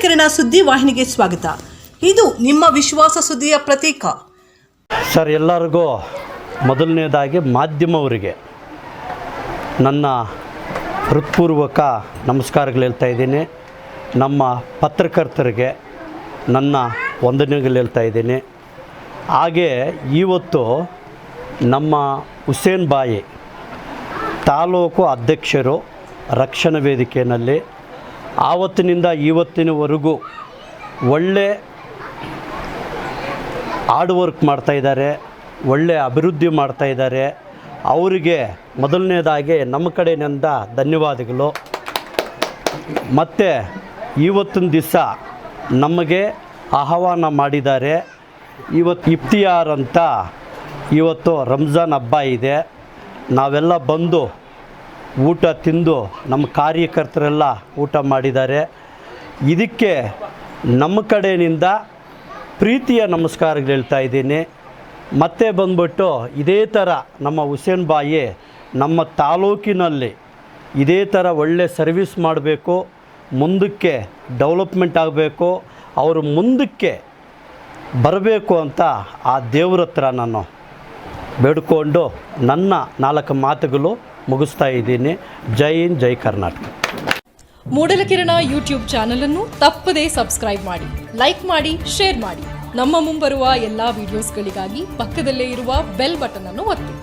ಮೂಡಲಕೆರೆನ ಸುದ್ದಿ ವಾಹಿನಿಗೆ ಸ್ವಾಗತ. ಇದು ನಿಮ್ಮ ವಿಶ್ವಾಸ ಸುದ್ದಿಯ ಪ್ರತೀಕ. ಸರ್, ಎಲ್ಲರಿಗೂ ಮೊದಲನೇದಾಗಿ ಮಾಧ್ಯಮವರಿಗೆ ನನ್ನ ಹೃತ್ಪೂರ್ವಕ ನಮಸ್ಕಾರಗಳು ಹೇಳ್ತಾ ಇದ್ದೀನಿ. ನಮ್ಮ ಪತ್ರಕರ್ತರಿಗೆ ನನ್ನ ವಂದನೆಗಳು ಹೇಳ್ತಾ ಇದ್ದೀನಿ. ಹಾಗೆ ಇವತ್ತು ನಮ್ಮ ಹುಸೇನ್ ಬಾಯಿ ತಾಲೂಕು ಅಧ್ಯಕ್ಷರು ರಕ್ಷಣಾ ವೇದಿಕೆಯಲ್ಲಿ ಆವತ್ತಿನಿಂದ ಇವತ್ತಿನವರೆಗೂ ಒಳ್ಳೆ ಹಾರ್ಡ್ ವರ್ಕ್ ಮಾಡ್ತಾಯಿದ್ದಾರೆ ಒಳ್ಳೆ ಅಭಿವೃದ್ಧಿ ಮಾಡ್ತಾಯಿದ್ದಾರೆ ಅವರಿಗೆ ಮೊದಲನೇದಾಗಿ ನಮ್ಮ ಕಡೆಯಿಂದ ಧನ್ಯವಾದಗಳು. ಮತ್ತು ಇವತ್ತಿನ ದಿವಸ ನಮಗೆ ಆಹ್ವಾನ ಮಾಡಿದ್ದಾರೆ. ಇವತ್ತು ಇಫ್ತಿಯಾರ್ ಅಂತ ಇವತ್ತು ರಂಜಾನ್ ಹಬ್ಬ ಇದೆ. ನಾವೆಲ್ಲ ಬಂದು ಊಟ ತಿಂದು ನಮ್ಮ ಕಾರ್ಯಕರ್ತರೆಲ್ಲ ಊಟ ಮಾಡಿದ್ದಾರೆ. ಇದಕ್ಕೆ ನಮ್ಮ ಕಡೆಯಿಂದ ಪ್ರೀತಿಯ ನಮಸ್ಕಾರಗಳು ಹೇಳ್ತಾ ಇದ್ದೀನಿ. ಮತ್ತೆ ಬಂದ್ಬಿಟ್ಟು ಇದೇ ಥರ ನಮ್ಮ ಹುಸೇನ್ ಬಾಯಿ ನಮ್ಮ ತಾಲೂಕಿನಲ್ಲಿ ಇದೇ ಥರ ಒಳ್ಳೆ ಸರ್ವಿಸ್ ಮಾಡಬೇಕು, ಮುಂದಕ್ಕೆ ಡೆವಲಪ್ಮೆಂಟ್ ಆಗಬೇಕು, ಅವರು ಮುಂದಕ್ಕೆ ಬರಬೇಕು ಅಂತ ಆ ದೇವ್ರ ನಾನು ಬೇಡ್ಕೊಂಡು ನನ್ನ ನಾಲ್ಕು ಮಾತುಗಳು ಮುಗಿಸ್ತಾ ಇದ್ದೀನಿ. ಜೈ ಇನ್ ಜೈ ಕರ್ನಾಟಕ. ಮೂಡಲಕಿರಣ ಯೂಟ್ಯೂಬ್ ಚಾನಲ್ ಅನ್ನು ತಪ್ಪದೇ ಸಬ್ಸ್ಕ್ರೈಬ್ ಮಾಡಿ, ಲೈಕ್ ಮಾಡಿ, ಶೇರ್ ಮಾಡಿ. ನಮ್ಮ ಮುಂಬರುವ ಎಲ್ಲಾ ವಿಡಿಯೋಸ್ಗಳಿಗಾಗಿ ಪಕ್ಕದಲ್ಲೇ ಇರುವ ಬೆಲ್ ಬಟನ್ ಅನ್ನು ಒತ್ತಿ.